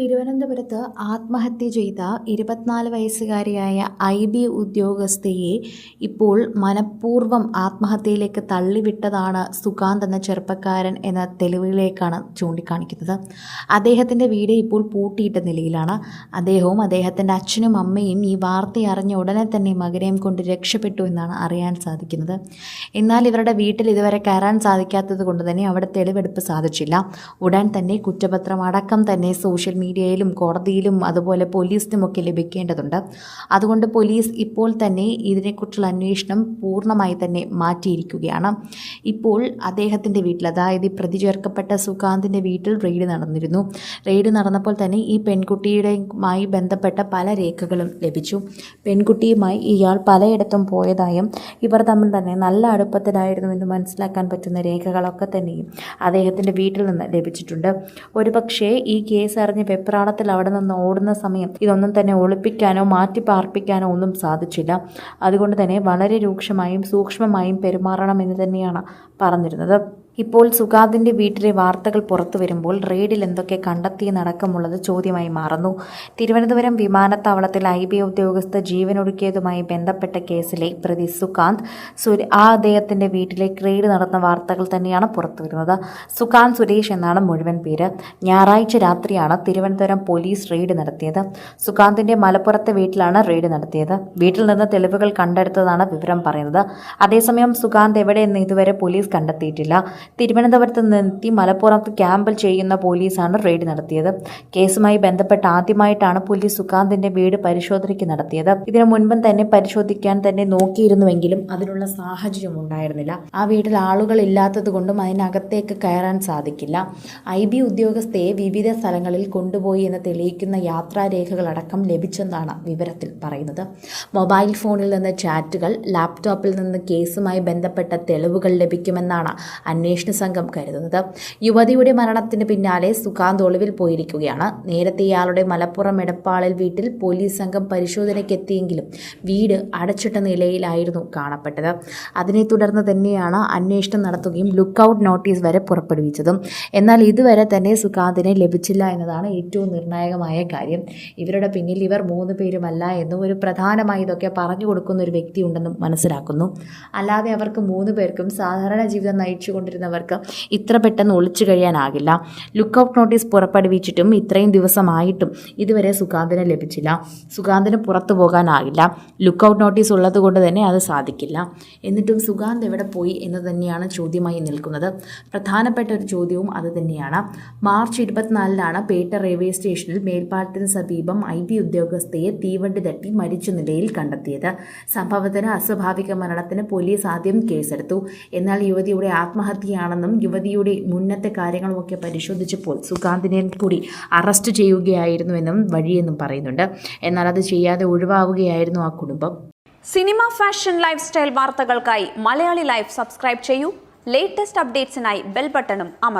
തിരുവനന്തപുരത്ത് ആത്മഹത്യ ചെയ്ത ഇരുപത്തിനാല് വയസ്സുകാരിയായ ഐ ബി ഉദ്യോഗസ്ഥയെ ഇപ്പോൾ മനഃപൂർവം ആത്മഹത്യയിലേക്ക് തള്ളിവിട്ടതാണ് സുകാന്ത് എന്ന ചെറുപ്പക്കാരൻ എന്ന തെളിവിലേക്കാണ് ചൂണ്ടിക്കാണിക്കുന്നത്. അദ്ദേഹത്തിന്റെ വീട് ഇപ്പോൾ പൂട്ടിയിട്ട നിലയിലാണ്. അദ്ദേഹവും അദ്ദേഹത്തിന്റെ അച്ഛനും അമ്മയും ഈ വാർത്ത അറിഞ്ഞ ഉടനെ തന്നെ മകനെയും കൊണ്ട് രക്ഷപ്പെട്ടു എന്നാണ് അറിയാൻ സാധിക്കുന്നത്. എന്നാൽ ഇവരുടെ വീട്ടിൽ ഇതുവരെ കയറാൻ സാധിക്കാത്തത് കൊണ്ട് തന്നെ അവിടെ തെളിവെടുപ്പ് സാധിച്ചില്ല. ഉടൻ തന്നെ കുറ്റപത്രം അടക്കം തന്നെ സോഷ്യൽ മീഡിയയിലും കോടതിയിലും അതുപോലെ പോലീസിനുമൊക്കെ ലഭിക്കേണ്ടതുണ്ട്. അതുകൊണ്ട് പോലീസ് ഇപ്പോൾ തന്നെ ഇതിനെക്കുറിച്ചുള്ള അന്വേഷണം പൂർണമായി തന്നെ മാറ്റിയിരിക്കുകയാണ്. ഇപ്പോൾ അദ്ദേഹത്തിന്റെ വീട്ടിൽ അതായത് ഈ പ്രതി ചേർക്കപ്പെട്ട സുകാന്തിന്റെ വീട്ടിൽ റെയ്ഡ് നടന്നിരുന്നു. റെയ്ഡ് നടന്നപ്പോൾ തന്നെ ഈ പെൺകുട്ടിയുടെയുമായി ബന്ധപ്പെട്ട പല രേഖകളും ലഭിച്ചു. പെൺകുട്ടിയുമായി ഇയാൾ പലയിടത്തും പോയതായും ഇവർ തമ്മിൽ തന്നെ നല്ല അടുപ്പത്തിലായിരുന്നു എന്ന് മനസ്സിലാക്കാൻ പറ്റുന്ന രേഖകളൊക്കെ തന്നെയും അദ്ദേഹത്തിന്റെ വീട്ടിൽ നിന്ന് ലഭിച്ചിട്ടുണ്ട്. ഒരുപക്ഷേ ഈ കേസ് അറിഞ്ഞ് വെപ്രാളത്തിൽ അവിടെ നിന്ന് ഓടുന്ന സമയം ഇതൊന്നും തന്നെ ഒളിപ്പിക്കാനോ മാറ്റി പാർപ്പിക്കാനോ ഒന്നും സാധിച്ചില്ല. അതുകൊണ്ട് തന്നെ വളരെ രൂക്ഷമായും സൂക്ഷ്മമായും പെരുമാറണമെന്ന് തന്നെയാണ് പറഞ്ഞിരുന്നത്. ഇപ്പോൾ സുഗാദിന്റെ വീട്ടിലെ വാർത്തകൾ പുറത്തു വരുമ്പോൾ റെയ്ഡിൽ എന്തൊക്കെ കണ്ടെത്തിയെന്നടക്കമുള്ളത് ചോദ്യമായി മാറുന്നു. തിരുവനന്തപുരം വിമാനത്താവളത്തിൽ ഐ ബി ഉദ്യോഗസ്ഥ ജീവനൊടുക്കിയതുമായി ബന്ധപ്പെട്ട കേസിലെ പ്രതി സുകാന്ത് ആ അദ്ദേഹത്തിന്റെ വീട്ടിലേക്ക് റെയ്ഡ് നടന്ന വാർത്തകൾ തന്നെയാണ് പുറത്തു വരുന്നത്. സുകാന്ത് സുരേഷ് എന്നാണ് മുഴുവൻ പേര്. ഞായറാഴ്ച രാത്രിയാണ് തിരുവനന്തപുരം പോലീസ് റെയ്ഡ് നടത്തിയത്. സുകാന്തിന്റെ മലപ്പുറത്തെ വീട്ടിലാണ് റെയ്ഡ് നടത്തിയത്. വീട്ടിൽ നിന്ന് തെളിവുകൾ കണ്ടെടുത്തതാണ് വിവരം പറയുന്നത്. അതേസമയം സുകാന്ത് എവിടെയെന്ന് ഇതുവരെ പോലീസ് കണ്ടെത്തിയിട്ടില്ല. തിരുവനന്തപുരത്ത് നിന്നെത്തി മലപ്പുറത്ത് ക്യാമ്പിൽ ചെയ്യുന്ന പോലീസാണ് റെയ്ഡ് നടത്തിയത്. കേസുമായി ബന്ധപ്പെട്ട് ആദ്യമായിട്ടാണ് പോലീസ് സുകാന്തിന്റെ വീട് പരിശോധനയ്ക്ക് നടത്തിയത്. ഇതിനു മുൻപും തന്നെ പരിശോധിക്കാൻ തന്നെ നോക്കിയിരുന്നുവെങ്കിലും അതിനുള്ള സാഹചര്യം ഉണ്ടായിരുന്നില്ല. ആ വീട്ടിൽ ആളുകൾ ഇല്ലാത്തത് കൊണ്ടും അതിനകത്തേക്ക് കയറാൻ സാധിക്കില്ല. ഐ ബി ഉദ്യോഗസ്ഥയെ വിവിധ സ്ഥലങ്ങളിൽ കൊണ്ടുപോയി എന്ന് തെളിയിക്കുന്ന യാത്രാരേഖകളടക്കം ലഭിച്ചെന്നാണ് വിവരത്തിൽ പറയുന്നത്. മൊബൈൽ ഫോണിൽ നിന്ന് ചാറ്റുകൾ ലാപ്ടോപ്പിൽ നിന്ന് കേസുമായി ബന്ധപ്പെട്ട തെളിവുകൾ ലഭിക്കുമെന്നാണ് അന്വേഷണ സംഘം കരുതുന്നത്. യുവതിയുടെ മരണത്തിന് പിന്നാലെ സുഖാന്ത് ഒളിവിൽ പോയിരിക്കുകയാണ്. നേരത്തെ ഇയാളുടെ മലപ്പുറം എടപ്പാളിൽ വീട്ടിൽ പോലീസ് സംഘം പരിശോധനയ്ക്കെത്തിയെങ്കിലും വീട് അടച്ചിട്ട നിലയിലായിരുന്നു കാണപ്പെട്ടത്. അതിനെ തുടർന്ന് തന്നെയാണ് അന്വേഷണം നടത്തുകയും ലുക്കൌട്ട് നോട്ടീസ് വരെ പുറപ്പെടുവിച്ചതും. എന്നാൽ ഇതുവരെ തന്നെ സുഖാന്തിനെ ലഭിച്ചില്ല എന്നതാണ് ഏറ്റവും നിർണായകമായ കാര്യം. ഇവരുടെ പിന്നിൽ ഇവർ മൂന്ന് പേരുമല്ല എന്നും ഒരു പ്രധാനമായി ഇതൊക്കെ പറഞ്ഞു കൊടുക്കുന്ന ഒരു വ്യക്തി ഉണ്ടെന്നും മനസ്സിലാക്കുന്നു. അല്ലാതെ അവർക്ക് മൂന്ന് പേർക്കും സാധാരണ ജീവിതം നയിച്ചു കൊണ്ടിരുന്നവർക്ക് ഇത്ര പെട്ടെന്ന് ഒളിച്ചു കഴിയാനാകില്ല. ലുക്ക് ഔട്ട് നോട്ടീസ് പുറപ്പെടുവിച്ചിട്ടും ഇത്രയും ദിവസമായിട്ടും ഇതുവരെ സുഗാന്തിനെ ലഭിച്ചില്ല. സുഗാന്തിന് പുറത്തു പോകാനാകില്ല. ലുക്ക് ഔട്ട് നോട്ടീസ് ഉള്ളത് കൊണ്ട് തന്നെ അത് സാധിക്കില്ല. എന്നിട്ടും സുഗാന്ത് എവിടെ പോയി എന്ന് തന്നെയാണ് ചോദ്യമായി നിൽക്കുന്നത്. പ്രധാനപ്പെട്ട ഒരു ചോദ്യവും അത് തന്നെയാണ്. മാർച്ച് ഇരുപത്തിനാലിനാണ് പേട്ട റെയിൽവേ സ്റ്റേഷനിൽ മേൽപ്പാലത്തിന് സമീപം ഐ ബി ഉദ്യോഗസ്ഥയെ തീവണ്ടി തട്ടി മരിച്ച നിലയിൽ കണ്ടെത്തിയത്. സംഭവത്തിന് അസ്വാഭാവിക മരണത്തിന് പോലീസ് ആദ്യം കേസെടുത്തു. എന്നാൽ യുവതിയുടെ ആത്മഹത്യയാണെന്നും യുവതിയുടെ മുന്നത്തെ കാര്യങ്ങളുമൊക്കെ പരിശോധിച്ചപ്പോൾ സുഗാന്തിനെ കൂടി അറസ്റ്റ് ചെയ്യുകയായിരുന്നുവെന്നും വഴിയെന്നും പറയുന്നുണ്ട്. എന്നാൽ അത് ചെയ്യാതെ ഒഴിവാവുകയായിരുന്നു ആ കുടുംബം. സിനിമ ഫാഷൻ ലൈഫ് സ്റ്റൈൽ വാർത്തകൾക്കായി മലയാളി ലൈഫ് സബ്സ്ക്രൈബ് ചെയ്യൂ. ലേറ്റസ്റ്റ് അപ്ഡേറ്റ്സിനായി ബെൽ ബട്ടണും അമർ